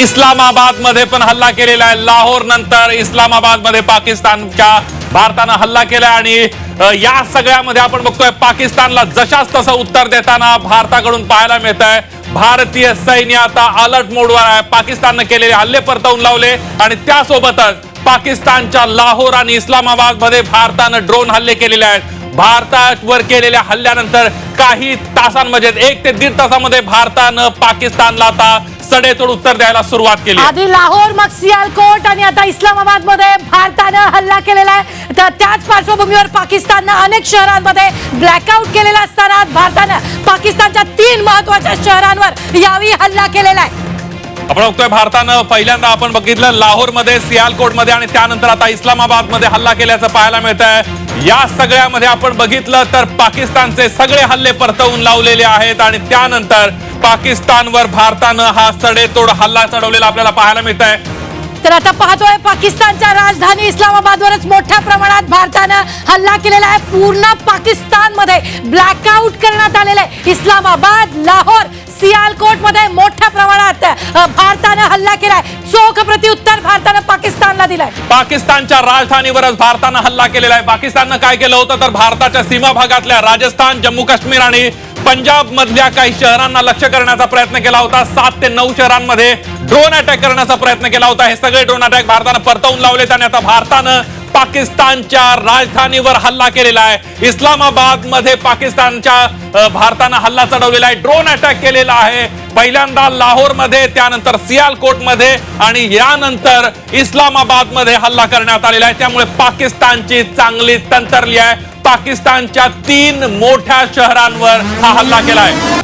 इस्लामाबादमध्ये पण हल्ला केलेला आहे. लाहोर नंतर इस्लामाबादमध्ये पाकिस्तानच्या भारतानं हल्ला केला आणि या सगळ्यामध्ये आपण बघतोय पाकिस्तानला जशाच तसं उत्तर देताना भारताकडून पाहायला मिळत आहे भारतीय सैन्य आता अलर्ट मोडवर आहे. पाकिस्ताननं केलेले हल्ले परतवून लावले आणि त्यासोबतच पाकिस्तानच्या लाहोर आणि इस्लामाबादमध्ये भारतानं ड्रोन हल्ले केलेले आहेत. भारतावर केलेल्या हल्ल्यानंतर काही तासांमध्ये एक ते दीड तासामध्ये भारतानं पाकिस्तानला आता सडेतोड उत्तर द्यायला सुरुवात केली. आधी लाहोर मग सियालकोट आणि आता इस्लामाबादमध्ये भारतानं हल्ला केलेला आहे. तर त्याच पार्श्वभूमीवर पाकिस्ताननं अनेक शहरांमध्ये ब्लॅकआउट केलेला असताना भारतानं पाकिस्तानच्या तीन महत्त्वाच्या शहरांवर यावेळी हल्ला केलेला आहे. आपण बघतोय भारतानं पहिल्यांदा आपण बघितलं लाहोरमध्ये सियालकोटमध्ये आणि त्यानंतर आता इस्लामाबादमध्ये हल्ला केल्याचं पाहायला मिळत आहे या सगळ्यामध्ये आपण बघितलं तर पाकिस्तानचे सगळे हल्ले परतवून लावलेले आहेत आणि त्यानंतर पाकिस्तानवर भारतानं हा सडेतोड हल्ला चढवलेला आपल्याला पाहायला मिळत आहे तर आता पाहतोय पाकिस्तानच्या राजधानी इस्लामाबादवरच मोठ्या प्रमाणात भारतानं हल्ला केलेला आहे. पूर्ण पाकिस्तानमध्ये ब्लॅकआउट करण्यात आलेलं आहे. इस्लामाबाद लाहोर सियालकोटमध्ये मोठ्या प्रमाणात भारतानं हल्ला केलाय चोख प्रत्युत्तर भारतानं पाकिस्तानला दिलाय. पाकिस्तानच्या राजधानीवरच भारतानं हल्ला केलेला आहे. पाकिस्ताननं काय केलं होतं? तर भारताच्या सीमा भागातल्या राजस्थान जम्मू काश्मीर आणि पंजाब मधल्या काही शहरांना लक्ष करण्याचा प्रयत्न केला होता. सात ते नऊ शहरांमध्ये ड्रोन अटॅक करण्याचा प्रयत्न केला होता. हे सगळे ड्रोन अटॅक भारतानं परतवून लावले आणि आता भारतानं पाकिस्तानच्या राजधानीवर हल्ला केलेला आहे. इस्लामाबादमध्ये पाकिस्तानच्या भारतानं हल्ला चढवलेला आहे. ड्रोन अटॅक केलेला आहे. पहिल्यांदा लाहोरमध्ये त्यानंतर सियालकोटमध्ये आणि यानंतर इस्लामाबादमध्ये हल्ला करण्यात आलेला आहे. त्यामुळे पाकिस्तानची चांगली तंत्रली आहे. पाकिस्तानच्या तीन मोठ्या शहरांवर हा हल्ला केला आहे